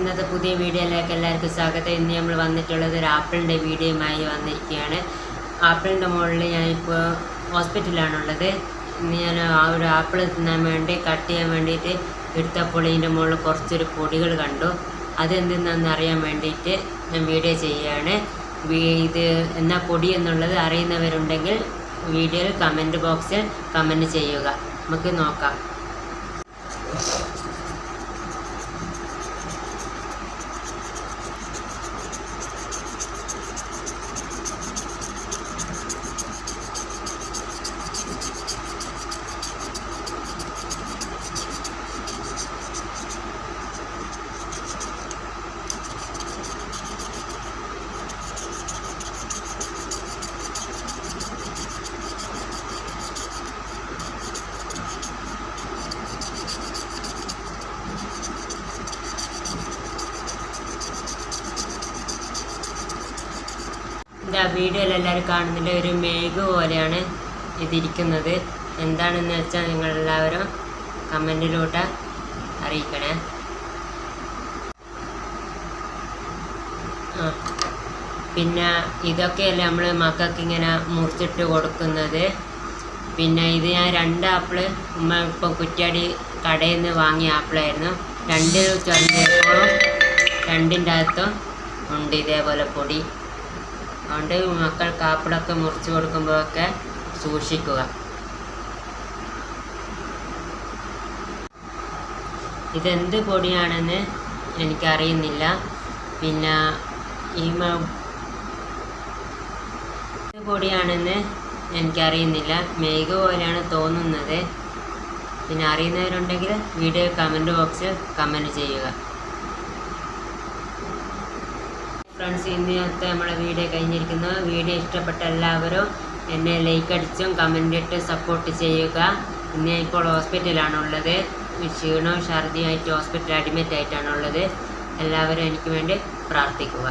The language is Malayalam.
ഇന്നത്തെ പുതിയ വീഡിയോയിലേക്ക് എല്ലാവർക്കും സ്വാഗതം. ഇന്ന് നമ്മൾ വന്നിട്ടുള്ളത് ഒരു ആപ്പിളിന്റെ വീഡിയോയുമായി വന്നിരിക്കുകയാണ്. ആപ്പിളിന്റെ മുകളിൽ ഞാനിപ്പോൾ ഹോസ്പിറ്റലിലാണുള്ളത്. ഇന്ന് ഞാൻ ആ ഒരു ആപ്പിൾ തിന്നാൻ വേണ്ടി കട്ട് ചെയ്യാൻ വേണ്ടിയിട്ട് എടുത്തപ്പോൾ ഇതിന്റെ മുകളിൽ കുറച്ചൊരു പൊടികൾ കണ്ടു. അതെന്തെന്നാന്ന് അറിയാൻ വേണ്ടിയിട്ട് ഞാൻ വീഡിയോ ചെയ്യുകയാണ്. ഇത് എന്നാ പൊടി എന്നുള്ളത് അറിയുന്നവരുണ്ടെങ്കിൽ വീഡിയോയിൽ കമന്റ് ബോക്സിൽ കമന്റ് ചെയ്യുക. നമുക്ക് നോക്കാം. ഇതാ വീഡിയോയിൽ എല്ലാവരും കാണുന്നില്ല ഒരു മേഘ പോലെയാണ് ഇതിരിക്കുന്നത്. എന്താണെന്ന് വെച്ചാൽ നിങ്ങളെല്ലാവരും കമന്റിലോട്ട് അറിയിക്കണേ. ആ പിന്നെ ഇതൊക്കെയല്ലേ നമ്മൾ മക്കൾക്ക് ഇങ്ങനെ മുറിച്ചിട്ട് കൊടുക്കുന്നത്. പിന്നെ ഇത് ഞാൻ രണ്ട് ആപ്പിൾ ഉമ്മ ഇപ്പം കുറ്റിയാടി കടയിൽ നിന്ന് വാങ്ങിയ ആപ്പിളായിരുന്നു. രണ്ട് ചൊരണ്ടിയപ്പോഴും രണ്ടിന്റെ അകത്തും ഉണ്ട് ഇതേപോലെ പൊടി. അതുകൊണ്ട് മക്കൾ കാപ്പിളൊക്കെ മുറിച്ച് കൊടുക്കുമ്പോഴൊക്കെ സൂക്ഷിക്കുക. ഇതെന്ത് പൊടിയാണെന്ന് എനിക്കറിയുന്നില്ല. പിന്നെ ഈ പൊടിയാണെന്ന് എനിക്കറിയുന്നില്ല. മേഘ പോലെയാണ് തോന്നുന്നത്. പിന്നെ അറിയുന്നവരുണ്ടെങ്കിൽ വീഡിയോ കമന്റ് ബോക്സിൽ കമന്റ് ചെയ്യുക. ഫ്രണ്ട്സ് ഇന്നത്തെ നമ്മുടെ വീഡിയോ കഴിഞ്ഞിരിക്കുന്നു. വീഡിയോ ഇഷ്ടപ്പെട്ട എല്ലാവരും എന്നെ ലൈക്ക് അടിച്ചും കമന്റ് ഇട്ട് സപ്പോർട്ട് ചെയ്യുക. ഇന്ന് ഇപ്പോൾ ഹോസ്പിറ്റലാണുള്ളത് ക്ഷീണവും ഛർദിയായിട്ട് ഹോസ്പിറ്റൽ അഡ്മിറ്റ് ആയിട്ടാണുള്ളത്. എല്ലാവരും എനിക്ക് വേണ്ടി പ്രാർത്ഥിക്കുക.